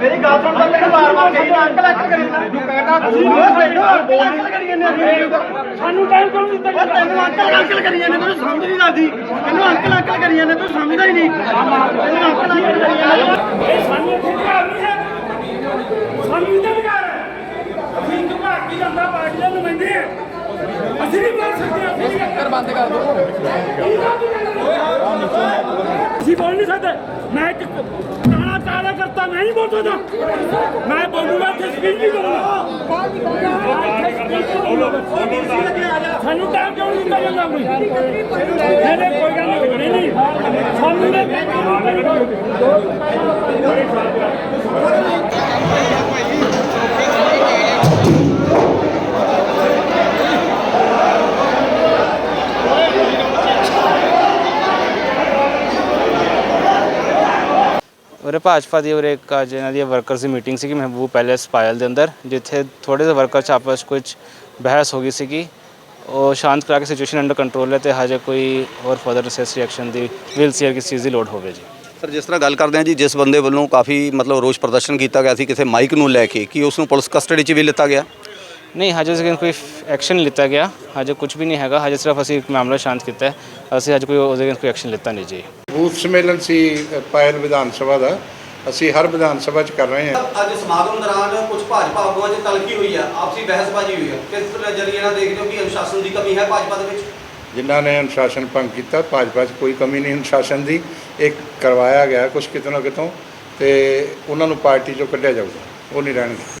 ਮੇਰੀ ਗੱਲ ਸੁਣ ਲੈ ਮੈਨੂੰ ਵਾਰ ਕਹੀ ਨਾ ਅੰਕਲ ਅੰਕਲ ਕਰੀ ਨਾ ਤੂੰ ਕਹਿਣਾ ਤੁਸੀਂ ਬੋਲ ਅੰਕਲ ਕਰੀ ਜਾਂਦੇ ਅਸੀਂ ਸਾਨੂੰ ਟਾਈਮ ਕਿਉਂ ਦਿੱਤਾ? ਜਾਂਦਾ ਤੈਨੂੰ ਅੰਕਲ ਅੰਕਲ ਕਰੀ ਜਾਂਦੇ ਤੈਨੂੰ ਸਮਝ ਨਹੀਂ ਲੱਗਦੀ। ਤੈਨੂੰ ਅੰਕਲ ਅੰਕਲ ਕਰੀ ਜਾਂਦੇ ਤੂੰ ਸਮਝਦਾ ਹੀ ਨਹੀਂ। ਤੈਨੂੰ ਅੰਕਲ ਅੰਕਲ ਕਰੀ ਜਾਂਦੇ ਇਹ ਸਾਨੂੰ ਅਧਿਕਾਰ ਨਹੀਂ ਹੈ। ਸਾਨੂੰ ਇਹਦਾ ਅਧਿਕਾਰ ਹੈ। ਅਸੀਂ ਇੱਕ ਭਾਰਤੀ ਜਨਤਾ ਪਾਰਟੀ ਦੇ ਨੁਮਾਇੰਦੇ ਹਾਂ ਅਸੀਂ ਨਹੀਂ ਬੋਲ ਸਕਦੇ ਅਸੀਂ ਨਹੀਂ ਕਰ ਬੰਦ ਕਰ ਦੋ ਅਸੀਂ ਬੋਲ ਨਹੀਂ ਸਕਦੇ। ਮੈਂ ਇੱਕ ਕਾਲਾ ਕਾਲਾ ਕਰਤਾ ਨਹੀਂ ਬੋਲ ਸਕਦਾ। ਮੈਂ ਬੋਲੂਗਾ ਤੇ ਸਪੀਚ ਵੀ ਕਰੂੰਗਾ ਸਾਨੂੰ ਟਾਈਮ ਕਿਉਂ ਨਹੀਂ ਦਿੱਤਾ ਜਾਂਦਾ ਕੋਈ? ਨਹੀਂ ਕੋਈ ਗੱਲ ਨਹੀਂ। ਨਹੀਂ ਸਾਨੂੰ ਨਹੀਂ ਉਰੇ ਭਾਜਪਾ ਦੀ ਉਰੇ ਇੱਕ ਅੱਜ ਇਹਨਾਂ ਦੀ ਵਰਕਰਸ ਦੀ ਮੀਟਿੰਗ ਸੀਗੀ, ਮਹਿਬੂਬ ਪੈਲੇਸ ਪਾਇਲ ਦੇ ਅੰਦਰ, ਜਿੱਥੇ ਥੋੜੇ ਜਿਹੇ ਵਰਕਰ ਚ ਆਪਸ 'ਚ ਕੁਝ ਬਹਿਸ ਹੋ ਗਈ ਸੀਗੀ। ਉਹ ਸ਼ਾਂਤ ਕਰਾ ਕੇ ਸਿਚੁਏਸ਼ਨ ਅੰਡਰ ਕੰਟਰੋਲ ਹੈ ਤੇ ਹਜੇ ਕੋਈ ਹੋਰ ਫਰਦਰ ਰਿਸੈਸ ਰਿਐਕਸ਼ਨ ਦੀ ਵਿਲ ਸੀਅਰ ਕਿਸ ਚੀਜ਼ ਦੀ ਲੋੜ ਹੋਵੇ ਜੀ। ਸਰ, ਜਿਸ ਤਰ੍ਹਾਂ ਗੱਲ ਕਰਦੇ ਹਾਂ ਜੀ, ਜਿਸ ਬੰਦੇ ਵੱਲੋਂ ਕਾਫੀ ਮਤਲਬ ਰੋਸ ਪ੍ਰਦਰਸ਼ਨ ਕੀਤਾ ਗਿਆ ਸੀ, ਕਿਸੇ ਮਾਈਕ ਨੂੰ ਲੈ ਕੇ, ਕਿ ਉਸ ਨੂੰ ਪੁਲਿਸ ਕਸਟਡੀ 'ਚ ਵੀ ਲਿੱਤਾ ਗਿਆ? ਨਹੀਂ ਹਜੇ ਤੱਕ ਕੋਈ ਐਕਸ਼ਨ ਨਹੀਂ ਲਿੱਤਾ ਗਿਆ। ਹਜੇ ਕੁਝ ਵੀ ਨਹੀਂ ਹੈਗਾ। ਹਜੇ ਸਿਰਫ ਅਸੀਂ ਇੱਕ ਮਾਮਲਾ ਸ਼ਾਂਤ ਕੀਤਾ ਹੈ। ਅਸੀਂ ਹਜੇ ਕੋਈ ਉਹਦੇ ਕੋਈ ਐਕਸ਼ਨ ਲਿੱਤਾ ਨਹੀਂ ਜੀ। ਬੂਥ ਸਮੇਲਨ ਸੀ ਪਾਇਲ ਵਿਧਾਨ ਸਭਾ ਦਾ। ਅਸੀਂ ਹਰ ਵਿਧਾਨ ਸਭਾ 'ਚ ਕਰ ਰਹੇ ਹਾਂ। ਅੱਜ ਸਮਾਗਮ ਦੌਰਾਨ ਕੁਝ ਭਾਜਪਾ ਆਗੂਆਂ 'ਚ ਤਲਖੀ ਹੋਈ ਆ। ਆਪਸੀ ਬਹਿਸਬਾਜ਼ੀ ਹੋਈ ਆ। ਕਿਸ ਨਜ਼ਰੀਏ ਨਾਲ ਦੇਖਦੇ ਹੋ ਕਿ ਅਨੁਸ਼ਾਸਨ ਦੀ ਕਮੀ ਹੈ ਭਾਜਪਾ ਦੇ ਵਿੱਚ? ਜਿਨ੍ਹਾਂ ਨੇ ਅਨੁਸ਼ਾਸਨ ਭੰਗ ਕੀਤਾ ਭਾਜਪਾ 'ਚ ਕੋਈ ਕਮੀ ਨਹੀਂ ਅਨੁਸ਼ਾਸਨ ਦੀ। ਇੱਕ ਕਰਵਾਇਆ ਗਿਆ ਕੁਝ ਕਿਤੋਂ ਨਾ ਕਿਤੋਂ। ਤੇ ਉਹਨਾਂ ਨੂੰ ਪਾਰਟੀ 'ਚੋਂ ਕੱਢਿਆ ਜਾਊਗਾ। ਉਹ ਨਹੀਂ ਰਹਿਣਗੇ।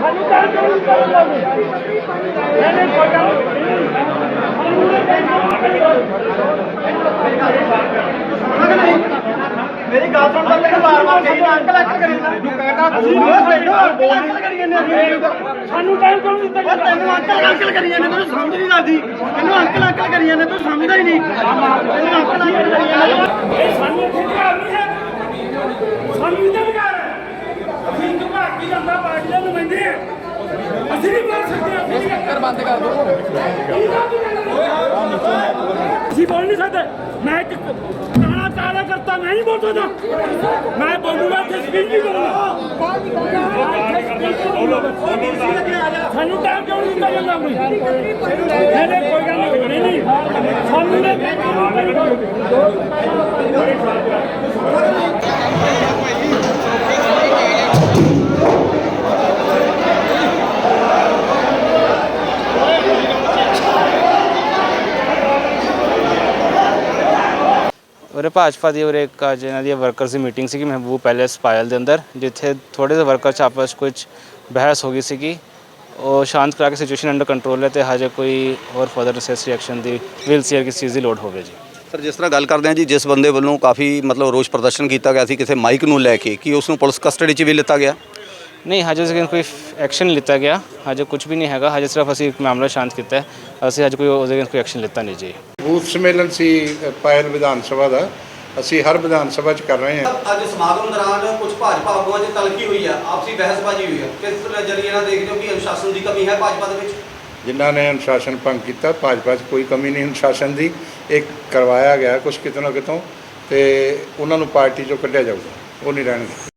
ਸਾਨੂੰ ਟਾਈਮ ਕਿਉਂ ਨਹੀਂ ਦਿੱਤਾ ਜਾਂਦਾ ਨਹੀਂ ਨਹੀਂ ਕੋਈ ਗੱਲ ਨਹੀਂ ਮੇਰੀ ਗੱਲ ਸੁਣ ਲੈ ਮੈਨੂੰ ਵਾਰ ਵਾਰ ਕਹੀ ਨਾ ਅੰਕਲ ਅੰਕਲ ਕਰੀ ਤੂੰ ਕਹਿਣਾ ਤੁਸੀਂ ਬੋਲ ਅੰਕਲ ਕਰੀ ਜਾਂਦੇ ਸਾਨੂੰ ਟਾਈਮ ਕਿਉਂ ਨਹੀਂ ਦਿੱਤਾ ਜਾਂਦਾ ਤੈਨੂੰ ਅੰਕਲ ਅੰਕਲ ਕਰੀ ਜਾਂਦੇ ਤੈਨੂੰ ਸਮਝ ਨਹੀਂ ਲੱਗਦੀ। ਤੈਨੂੰ ਅੰਕਲ ਅੰਕਲ ਕਰੀ ਜਾਂਦੇ ਤੂੰ ਸਮਝਦਾ ਹੀ ਨਹੀਂ। ਤੈਨੂੰ ਅੰਕਲ ਅੰਕਲ ਕਰੀ ਜਾਂਦੇ। ਇਹ ਸਾਨੂੰ ਇੱਥੇ ਅਧਿਕਾਰ ਨਹੀਂ ਹੈ। ਸਾਨੂੰ ਇਹਦਾ ਅਧਿਕਾਰ ਹੈ। ਅਸੀਂ ਇੱਕ ਭਾਰਤੀ ਜਨਤਾ ਪਾਰਟੀ ਦੇ ਨੁਮਾਇੰਦੇ ਹਾਂ। ਅਸੀਂ ਨਹੀਂ ਬੋਲ ਸਕਦੇ ਅਸੀਂ ਕਰ ਬੰਦ ਕਰ ਦੋ ਅਸੀਂ ਬੋਲ ਨਹੀਂ ਸਕਦੇ। ਮੈਂ ਇੱਕ ਕਾਲਾ ਕਾਲਾ ਕਰਤਾ ਮੈਂ ਨਹੀਂ ਬੋਲ ਸਕਦਾ। ਮੈਂ ਬੋਲੂਗਾ ਤੇ ਸਪੀਚ ਵੀ ਕਰੂੰਗਾ। ਸਾਨੂੰ ਟਾਈਮ ਕਿਉਂ ਨਹੀਂ ਦਿੱਤਾ ਜਾਂਦਾ ਕੋਈ ਨਹੀਂ ਕੋਈ ਗੱਲ ਨਹੀਂ। ਨਹੀਂ ਨਹੀਂ। ਸਾਨੂੰ ਨਹੀਂ। ਉਰੇ ਭਾਜਪਾ ਦੀ ਉਰੇ ਇੱਕ ਅੱਜ ਇਹਨਾਂ ਦੀ ਵਰਕਰਸ ਦੀ ਮੀਟਿੰਗ ਸੀਗੀ ਮਹਿਬੂਬ ਪੈਲੇਸ ਪਾਇਲ ਦੇ ਅੰਦਰ ਜਿੱਥੇ ਥੋੜੇ ਜਿਹੇ ਵਰਕਰ ਚ ਆਪਸ ਕੁਝ ਬਹਿਸ ਹੋ ਗਈ ਸੀਗੀ। ਉਹ ਸ਼ਾਂਤ ਕਰਾ ਕੇ ਸਿਚੁਏਸ਼ਨ ਅੰਡਰ ਕੰਟਰੋਲ ਹੈ ਤੇ ਹਜੇ ਕੋਈ ਹੋਰ ਫਰਦਰ ਰਿਸੈਸ ਰਿਐਕਸ਼ਨ ਦੀ ਵਿਲ ਸੀਅਰ ਕਿਸ ਚੀਜ਼ ਦੀ ਲੋਡ ਹੋਵੇ ਜੀ। ਸਰ ਜਿਸ ਤਰ੍ਹਾਂ ਗੱਲ ਕਰਦੇ ਹਾਂ ਜੀ ਜਿਸ ਬੰਦੇ ਵੱਲੋਂ ਕਾਫੀ ਮਤਲਬ ਰੋਸ ਪ੍ਰਦਰਸ਼ਨ ਕੀਤਾ ਗਿਆ ਸੀ ਕਿਸੇ ਮਾਈਕ ਨੂੰ ਲੈ ਕੇ ਕਿ ਉਸ ਨੂੰ ਪੁਲਿਸ ਕਸਟਡੀ 'ਚ ਵੀ ਲਿੱਤਾ ਗਿਆ? ਨਹੀਂ ਹਜੇ ਤੱਕ ਕੋਈ ਐਕਸ਼ਨ ਨਹੀਂ ਲਿੱਤਾ ਗਿਆ। ਹਜੇ ਕੁਝ ਵੀ ਨਹੀਂ ਹੈਗਾ। ਹਜੇ ਸਿਰਫ ਅਸੀਂ ਇੱਕ ਮਾਮਲਾ ਸ਼ਾਂਤ ਕੀਤਾ ਹੈ। ਅਸੀਂ ਹਜੇ ਕੋਈ ਉਹਦੇ ਕੋਈ ਐਕਸ਼ਨ ਲਿੱਤਾ ਨਹੀਂ ਜੀ। ਬੂਥ ਸਮੇਲਨ ਸੀ ਪਾਇਲ ਵਿਧਾਨ ਸਭਾ ਦਾ। ਅਸੀਂ ਹਰ ਵਿਧਾਨ ਸਭਾ 'ਚ ਕਰ ਰਹੇ ਹਾਂ। ਅੱਜ ਸਮਾਗਮ ਦੌਰਾਨ ਕੁਝ ਭਾਜਪਾ ਆਗੂਆਂ 'ਚ ਤਲਖੀ ਹੋਈ ਆ। ਆਪਸੀ ਬਹਿਸਬਾਜ਼ੀ ਹੋਈ ਆ। ਕਿਸ ਨਜ਼ਰੀਏ ਨਾਲ ਦੇਖਦੇ ਹੋ ਕਿ ਅਨੁਸ਼ਾਸਨ ਦੀ ਕਮੀ ਹੈ ਭਾਜਪਾ ਦੇ ਵਿੱਚ? ਜਿਨ੍ਹਾਂ ਨੇ ਅਨੁਸ਼ਾਸਨ ਭੰਗ ਕੀਤਾ ਭਾਜਪਾ 'ਚ ਕੋਈ ਕਮੀ ਨਹੀਂ। ਅਨੁਸ਼ਾਸਨ ਦੀ ਇੱਕ ਕਰਵਾਇਆ ਗਿਆ ਕੁਝ ਕਿਤੋਂ ਨਾ ਕਿਤੋਂ ਤੇ ਉਹਨਾਂ ਨੂੰ ਪਾਰਟੀ 'ਚੋਂ ਕੱਢਿਆ ਜਾਊਗਾ। ਉਹ ਨਹੀਂ ਰਹਿਣਗੇ।